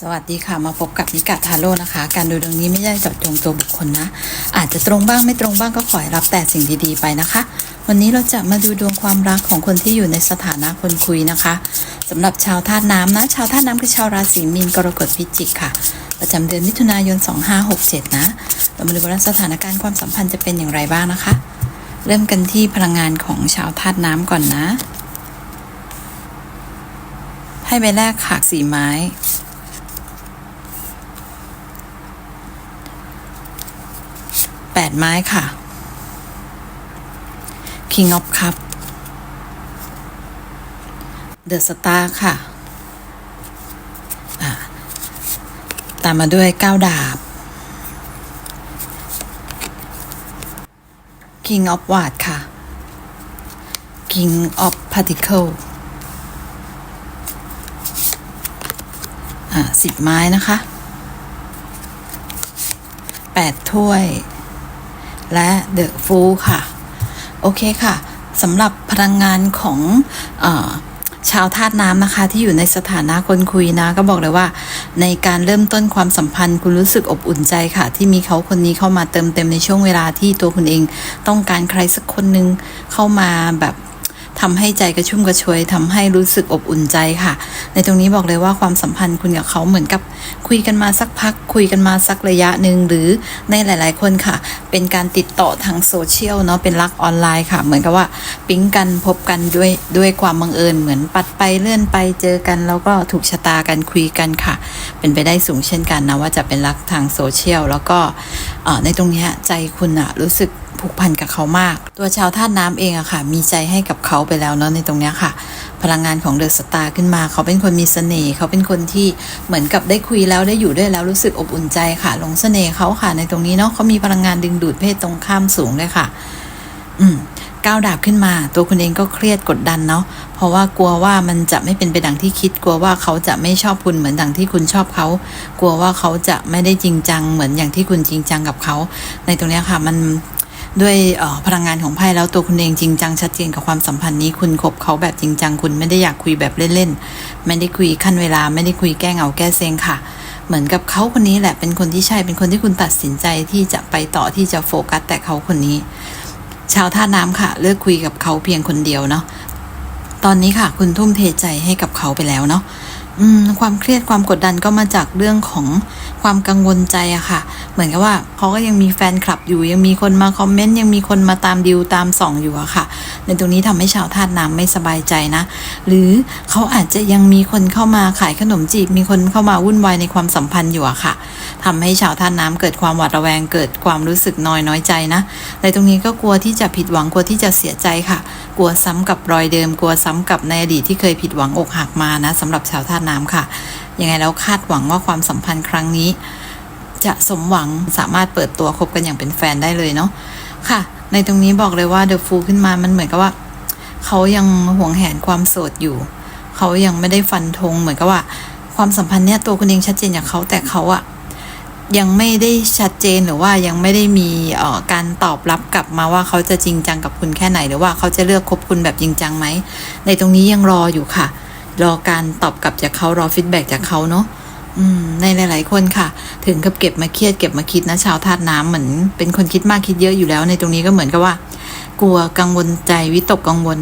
สวัสดีค่ะ มาพบกับนิกาทาโร่นะคะ การดูดวงนี้ไม่ได้เจาะจงตัวบุคคลนะ อาจจะตรงบ้างไม่ตรงบ้างก็ขอให้รับแต่สิ่งดีๆไปนะคะ วันนี้เราจะมาดูดวงความรักของคนที่อยู่ในสถานะคนคุยนะคะสำหรับชาวธาตุน้ำนะ ชาวธาตุน้ำคือชาวราศีมีนกรกฎพิจิกค่ะ ประจำเดือนมิถุนายน 2567 นะ เรามาดูว่าสถานการณ์ความสัมพันธ์จะเป็นอย่างไรบ้างนะคะ เริ่มกันที่พลังงานของชาวธาตุน้ำก่อนนะให้ใบแรกขากสีไม้ แปดไม้ค่ะ King of Cup The Star ค่ะ ตามมาด้วยเก้าดาบ King of w a d ค่ะ King of Particle อะสิบไม้นะคะแปดถ้วย และเดอะฟูค่ะ โอเคค่ะสำหรับพลังงานของอชาวธาตุน้ำนะคะที่อยู่ในสถานะคนคุยนะ ก็บอกเลยว่า ในการเริ่มต้นความสัมพันธ์ คุณรู้สึกอบอุ่นใจค่ะ ที่มีเขาคนนี้เข้ามาเติมเต็มในช่วงเวลาที่ตัวคุณเอง ต้องการใครสักคนหนึ่งเข้ามาแบบ ทำให้ใจกระชุ่มกระชวยทำให้รู้สึกอบอุ่นใจค่ะ ในตรงนี้บอกเลยว่าความสัมพันธ์คุณกับเขาเหมือนกับคุยกันมาสักพัก คุยกันมาสักระยะหนึ่งหรือในหลาย ๆ คนค่ะ เป็นการติดต่อทางโซเชียลเนาะเป็นรักออนไลน์ค่ะ เหมือนกับว่าปิ๊งกันพบกันด้วยด้วยความบังเอิญเหมือนปัดไปเลื่อนไปเจอกัน แล้วก็ถูกชะตากันคุยกันค่ะ เป็นไปได้สูงเช่นกันนะว่าจะเป็นรักทางโซเชียลแล้วก็เอ่อในตรงเนี้ยใจคุณอะรู้สึก ผูกพันกับเขามาก ตัวชาวธาตุน้ำเองอะค่ะ มีใจให้กับเขาไปแล้วเนาะในตรงเนี้ยค่ะ พลังงานของเดอะสตาร์ขึ้นมา เขาเป็นคนมีเสน่ห์เขาเป็นคนที่เหมือนกับได้คุยแล้วได้อยู่ด้วยแล้วรู้สึกอบอุ่นใจค่ะลงเสน่ห์เขาค่ะ ในตรงนี้เนาะเขามีพลังงานดึงดูดเพศตรงข้ามสูงเลยค่ะ อืมก้าวดาบขึ้นมา ตัวคุณเองก็เครียดกดดันเนาะเพราะว่ากลัวว่ามันจะไม่เป็นไปดังที่คิด กลัวว่าเขาจะไม่ชอบคุณเหมือนดังที่คุณชอบเขา กลัวว่าเขาจะไม่ได้จริงจังเหมือนอย่างที่คุณจริงจังกับเขา ในตรงนี้ค่ะ มัน ด้วยพลังงานของไพ่แล้วตัวคุณเองจริงจังชัดเจนกับความสัมพันธ์นี้คุณคบเขาแบบจริงจังคุณไม่ได้อยากคุยแบบเล่นๆไม่ได้คุยขั้นเวลาไม่ได้คุยแก้เหงาแก้เซ็งค่ะ เหมือนกับเขาคนนี้แหละเป็นคนที่ใช่เป็นคนที่คุณตัดสินใจที่จะไปต่อที่จะโฟกัสแต่เขาคนนี้ ชาวท่าน้ำค่ะ เลิกคุยกับเขาเพียงคนเดียวเนาะตอนนี้ค่ะ คุณทุ่มเทใจให้กับเขาไปแล้วเนาะความเครียดความกดดันก็มาจากเรื่องของ ความกังวลใจอะค่ะ เหมือนกับว่าเขาก็ยังมีแฟนคลับอยู่ ยังมีคนมาคอมเมนต์ยังมีคนมาตามดิวตามส่องอยู่อะค่ะ ในตรงนี้ทำให้ชาวธาตุน้ำไม่สบายใจนะ หรือเขาอาจจะยังมีคนเข้ามาขายขนมจีบ มีคนเข้ามาวุ่นวายในความสัมพันธ์อยู่อะค่ะทำให้ชาวธาตุน้ำเกิดความหวาดระแวงเกิดความรู้สึกน้อยน้อยใจนะ ในตรงนี้ก็กลัวที่จะผิดหวังกลัวที่จะเสียใจค่ะ กลัวซ้ำกับรอยเดิม กลัวซ้ำกับในอดีตที่เคยผิดหวังอกหักมานะสำหรับชาวธาตุน้ำค่ะยังไงแล้วคาดหวังว่าความสัมพันธ์ครั้งนี้ จะสมหวังสามารถเปิดตัวคบกันอย่างเป็นแฟนได้เลยเนาะค่ะ ในตรงนี้บอกเลยว่าเดอะฟูขึ้นมามันเหมือนกับว่า เขายังห่วงแหนความโสดอยู่ เขายังไม่ได้ฟันธงเหมือนกับว่า ความสัมพันธ์เนี่ยตัวคุณเองชัดเจนอย่างเขาแต่เขาอะยังไม่ได้ชัดเจนหรือว่ายังไม่ได้มีออการตอบรับกลับมาว่าเขาจะจริงจังกับคุณแค่ไหน หรือว่าเขาจะเลือกคบคุณแบบจริงจังไหมในตรงนี้ยังรออยู่ค่ะ รอการตอบกลับจากเขารอฟีดแบ็กจากเขาเนาะในหลาย ๆ คนค่ะ ถึงกับเก็บมาเครียดเก็บมาคิดนะชาวธาตุน้ำเหมือนเป็นคนคิดมากคิดเยอะอยู่แล้ว ในตรงนี้ก็เหมือนกับว่า กลัวกังวลใจวิตกกังวล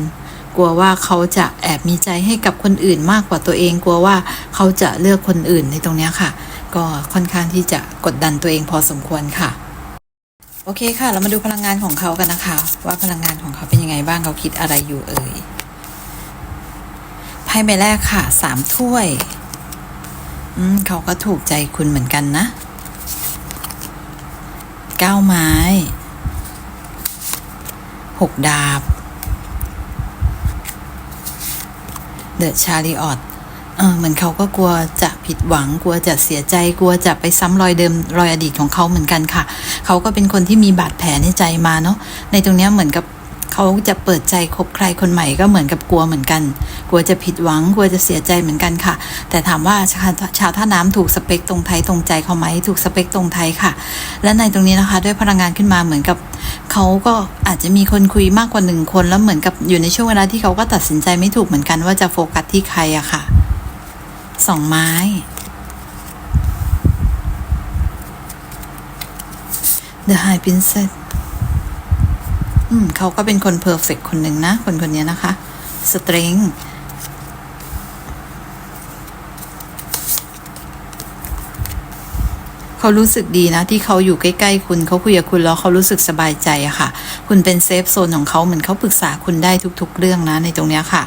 กลัวว่าเขาจะแอบมีใจให้กับคนอื่นมากกว่าตัวเอง กลัวว่าเขาจะเลือกคนอื่นในตรงนี้ค่ะ ก็ค่อนข้างที่จะกดดันตัวเองพอสมควรค่ะ โอเคค่ะ เรามาดูพลังงานของเขากันนะคะ ว่าพลังงานของเขาเป็นยังไงบ้างเขาคิดอะไรอยู่เอ่ย ไพ่ใบแรกค่ะสามถ้วย อืมเขาก็ถูกใจคุณเหมือนกันนะเก้าไม้หกดาบเดอะชาริออตเออเหมือนเขาก็กลัวจะผิดหวังกลัวจะเสียใจกลัวจะไปซ้ำรอยเดิมรอยอดีตของเขาเหมือนกันค่ะ เขาก็เป็นคนที่มีบาดแผลในใจมาเนาะในตรงนี้เหมือนกับ เขาจะเปิดใจคบใครคนใหม่ก็เหมือนกับกลัวเหมือนกัน กลัวจะผิดหวัง กลัวจะเสียใจเหมือนกันค่ะ แต่ถามว่าชาวท่าน้ำถูกสเปคตรงไทยตรงใจเขาไหมถูกสเปคตรงไทยค่ะ และในตรงนี้นะคะ ด้วยพลังงานขึ้นมาเหมือนกับเขาก็อาจจะมีคนคุยมากกว่าหนึ่งคนแล้วเหมือนกับอยู่ในช่วงเวลาที่เขาก็ตัดสินใจไม่ถูกเหมือนกันว่าจะโฟกัสที่ใครอะค่ะสองไม้ the high p r i n c e s อืมเขาก็เป็นคนเพอร์เฟกคนหนึ่งนะ คนคนนี้นะคะ Strength เขารู้สึกดีนะ ที่เขาอยู่ใกล้ๆคุณเขาคุยกับคุณแล้วเขารู้สึกสบายใจอะค่ะ คุณเป็นเซฟโซนของเขาเหมือนเขาปรึกษาคุณได้ทุก ๆ เรื่องนะในตรงเนี้ยค่ะ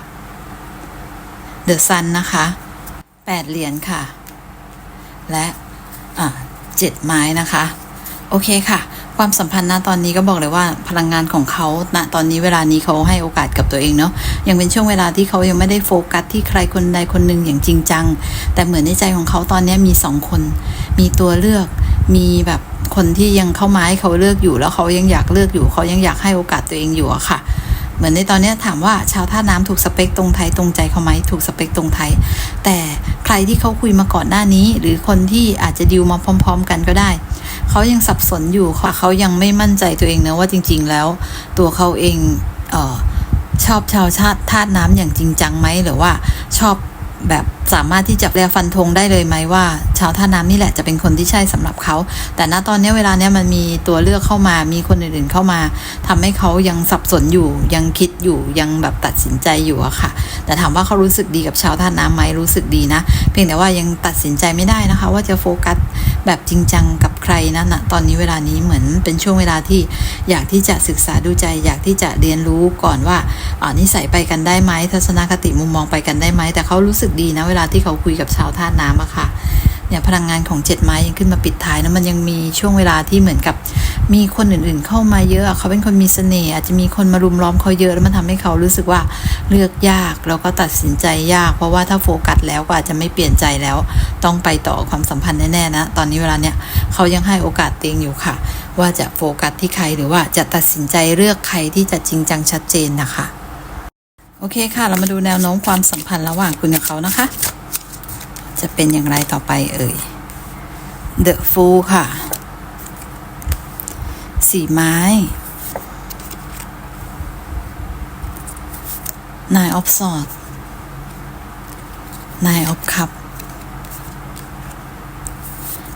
เดอะซันนะคะแปดเหรียญค่ะ และเจ็ดไม้นะคะ โอเคค่ะ ความสัมพันธ์ณตอนนี้ก็บอกเลยว่าพลังงานของเขาณตอนนี้เวลานี้เขาให้โอกาสกับตัวเองเนาะยังเป็นช่วงเวลาที่เขายังไม่ได้โฟกัสที่ใครคนใดคนหนึ่งอย่างจริงจัง แต่เหมือนในใจของเขาตอนนี้มีสองคน มีตัวเลือกมีแบบคนที่ยังเข้ามาให้เขาเลือกอยู่แล้วเขายังอยากเลือกอยู่ เขายังอยากให้โอกาสตัวเองอยู่อะค่ะ เหมือนในตอนนี้ถามว่าชาวท่าน้ำถูกสเปคตรงไทยตรงใจเขาไหมถูกสเปคตรงไทย แต่ใครที่เขาคุยมาก่อนหน้านี้ หรือคนที่อาจจะดิวมาพร้อม ๆ กันก็ได้เขายังสับสนอยู่ค่ะเขายังไม่มั่นใจตัวเองนะว่าจริง ๆ แล้ว ตัวเขาเองเออชอบชาวชาติธาตุน้ำอย่างจริงจังไหมหรือว่าชอบ แบบสามารถที่จะเรียฟันธงได้เลยไหมว่า ชาวท่าน้ำนี่แหละจะเป็นคนที่ใช่สำหรับเขา แต่ณตอนนี้เวลาเนี้ยมันมีตัวเลือกเข้ามา มีคนอื่นๆเข้ามาทำให้เขายังสับสนอยู่ ยังคิดอยู่ ยังแบบตัดสินใจอยู่อะค่ะ แต่ถามว่าเขารู้สึกดีกับชาวท่าน้ำไหมรู้สึกดีนะ เพียงแต่ว่ายังตัดสินใจไม่ได้นะคะ ว่าจะโฟกัส แบบจริงจังกับใครนะณตอนนี้เวลานี้เหมือนเป็นช่วงเวลาที่อยากที่จะศึกษาดูใจ อยากที่จะเรียนรู้ก่อนว่าอ่านิสัยไปกันได้ไหมทัศนคติมุมมองไปกันได้ไหมแต่เขารู้สึกดีนะเวลาที่เขาคุยกับชาวท่าน้ำอะค่ะเนี่ยพลังงานของเจ็ดไม้ยังขึ้นมาปิดท้ายนะมันยังมีช่วงเวลาที่เหมือนกับ มีคนอื่นๆเข้ามาเยอะเขาเป็นคนมีเสน่ห์อาจจะมีคนมารุมล้อมเขาเยอะแล้วมันทำให้เขารู้สึกว่าเลือกยากแล้วก็ตัดสินใจยาก เพราะว่าถ้าโฟกัสแล้วก็อาจจะไม่เปลี่ยนใจแล้ว ต้องไปต่อความสัมพันธ์แน่ๆนะตอนนี้เวลาเนี้ยเขายังให้โอกาสเตียงอยู่ค่ะ ว่าจะโฟกัสที่ใครหรือว่าจะตัดสินใจเลือกใครที่จะจริงจังชัดเจนนะคะโอเคค่ะ เรามาดูแนวโน้มความสัมพันธ์ระหว่างคุณกับเขานะคะ จะเป็นอย่างไรต่อไปเอ่ย The Fool ค่ะ สี่ไม้ Nine of Swords Nine of Cup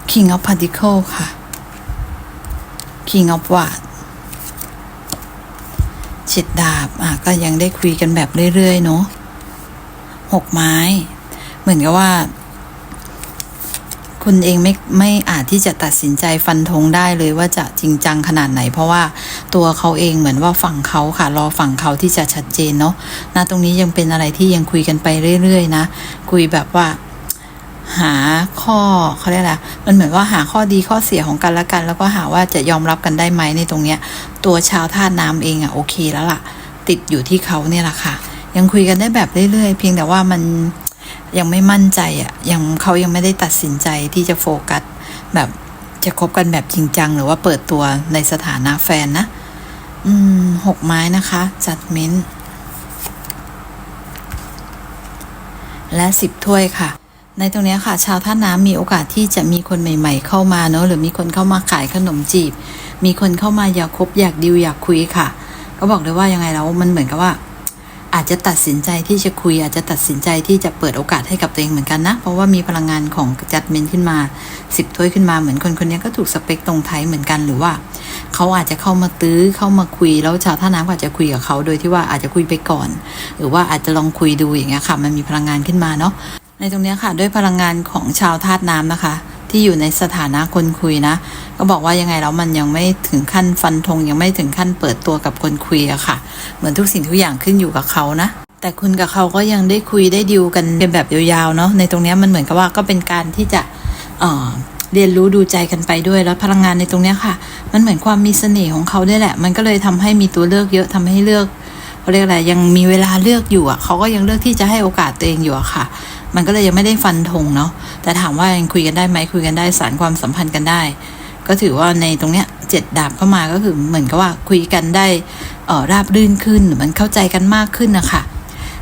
King of Pentacle ค่ะ King of w a d เจ็ดดาบ อะ ก็ยังได้คุยกันแบบเรื่อย ๆ เนาะหกไม้ เหมือนกับว่า คุณเองไม่ไม่อาจที่จะตัดสินใจฟันธงได้เลยว่าจะจริงจังขนาดไหน เพราะว่าตัวเขาเองเหมือนว่าฝั่งเขาค่ะ รอฝั่งเขาที่จะชัดเจนเนาะณตรงนี้ยังเป็นอะไรที่ยังคุยกันไปเรื่อย ๆ นะ คุยแบบว่าหาข้อเขาเรียกอะไรมันเหมือนว่าหาข้อดีข้อเสียของกันและกัน แล้วก็หาว่าจะยอมรับกันได้ไหมในตรงเนี้ย ตัวชาวท่าน้ำเองอะโอเคแล้วล่ะ ติดอยู่ที่เขาเนี่ยแหละค่ะ ยังคุยกันได้แบบเรื่อยๆ เพียงแต่ว่ามัน ยังไม่มั่นใจอะยังเขายังไม่ได้ตัดสินใจที่จะโฟกัส แบบจะคบกันแบบจริงจัง หรือว่าเปิดตัวในสถานะแฟนนะ อืมหกไม้นะคะ จัดเม้น และสิบถ้วยค่ะ ในตรงนี้ค่ะ ชาวท่าน้ำมีโอกาสที่จะมีคนใหม่ ๆ เข้ามาเนอะหรือมีคนเข้ามาขายขนมจีบ มีคนเข้ามาอยากคบอยากดิวอยากคุยค่ะ ก็บอกเลยว่ายังไงแล้วมันเหมือนกับว่า อาจจะตัดสินใจที่จะคุย อาจจะตัดสินใจที่จะเปิดโอกาสให้กับตัวเองเหมือนกันนะ เพราะว่ามีพลังงานของจัดเมนขึ้นมาสิบถ้วยขึ้นมาเหมือนคนคนนี้ก็ถูกสเปคตรงไทยเหมือนกันหรือว่า เขาอาจจะเข้ามาตื้อเข้ามาคุยแล้วชาวท่าน้ำอาจจะคุยกับเขาโดยที่ว่าอาจจะคุยไปก่อน หรือว่าอาจจะลองคุยดูอย่างเงี้ยค่ะ มันมีพลังงานขึ้นมาเนาะในตรงนี้ค่ะด้วยพลังงานของชาวธาตุน้ำนะคะ ที่อยู่ในสถานะคนคุยนะ ก็บอกว่ายังไงแล้วมันยังไม่ถึงขั้นฟันธงยังไม่ถึงขั้นเปิดตัวกับคนคุยอะค่ะ เหมือนทุกสิ่งทุกอย่างขึ้นอยู่กับเขานะแต่คุณกับเขาก็ยังได้คุยได้ดิวกันเป็นแบบยาวๆเนาะในตรงนี้มันเหมือนกับว่าก็เป็นการที่จะเออเรียนรู้ดูใจกันไปด้วยแล้วพลังงานในตรงนี้ค่ะ มันเหมือนความมีเสน่ห์ของเขาด้วยแหละ มันก็เลยทำให้มีตัวเลือกเยอะทำให้เลือกเขาเรียกอะไรยังมีเวลาเลือกอยู่อะเขาก็ยังเลือกที่จะให้โอกาสตัวเองอยู่อะค่ะ มันก็เลยยังไม่ได้ฟันธงเนาะแต่ถามว่ายังคุยกันได้ไหมคุยกันได้สารความสัมพันธ์กันได้ ก็ถือว่าในตรงเนี้ยเจ็ดดาบเข้ามาก็คือเหมือนกับว่าคุยกันได้ออราบรื่นขึ้นหรือมันเข้าใจกันมากขึ้นนะคะ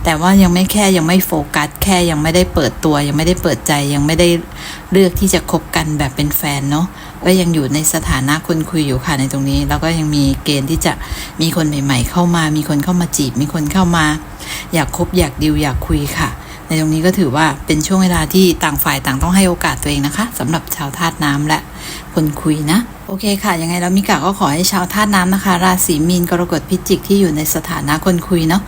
แต่ว่ายังไม่แค่ยังไม่โฟกัสแค่ยังไม่ได้เปิดตัว ยังไม่ได้เปิดใจยังไม่ได้เลือกที่จะคบกันแบบเป็นแฟนเนาะก็ยังอยู่ในสถานะคนคุยอยู่ค่ะในตรงนี้ แล้วก็ยังมีเกณฑ์ที่จะมีคนใหม่ ๆ เข้ามา มีคนเข้ามาจีบ มีคนเข้ามา อยากคบอยากดิวอยากคุยค่ะ ในตรงนี้ก็ถือว่าเป็นช่วงเวลาที่ต่างฝ่ายต่างต้องให้โอกาสตัวเองนะคะสำหรับชาวธาตุน้ำและคนคุยนะโอเคค่ะ ยังไงแล้วมิกาก็ขอให้ชาวธาตุน้ำนะคะ ราศีมีนกรกฎพิจิกที่อยู่ในสถานะคนคุยเนาะ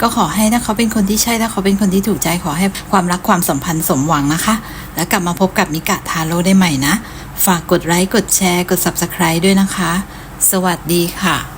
ก็ขอให้ถ้าเขาเป็นคนที่ใช่ถ้าเขาเป็นคนที่ถูกใจขอให้ความรักความสัมพันธ์สมหวังนะคะ แล้วกลับมาพบกับมิกะทาโร่ได้ใหม่นะ ฝากกดไลค์กดแชร์กด subscribe ด้วยนะคะ สวัสดีค่ะ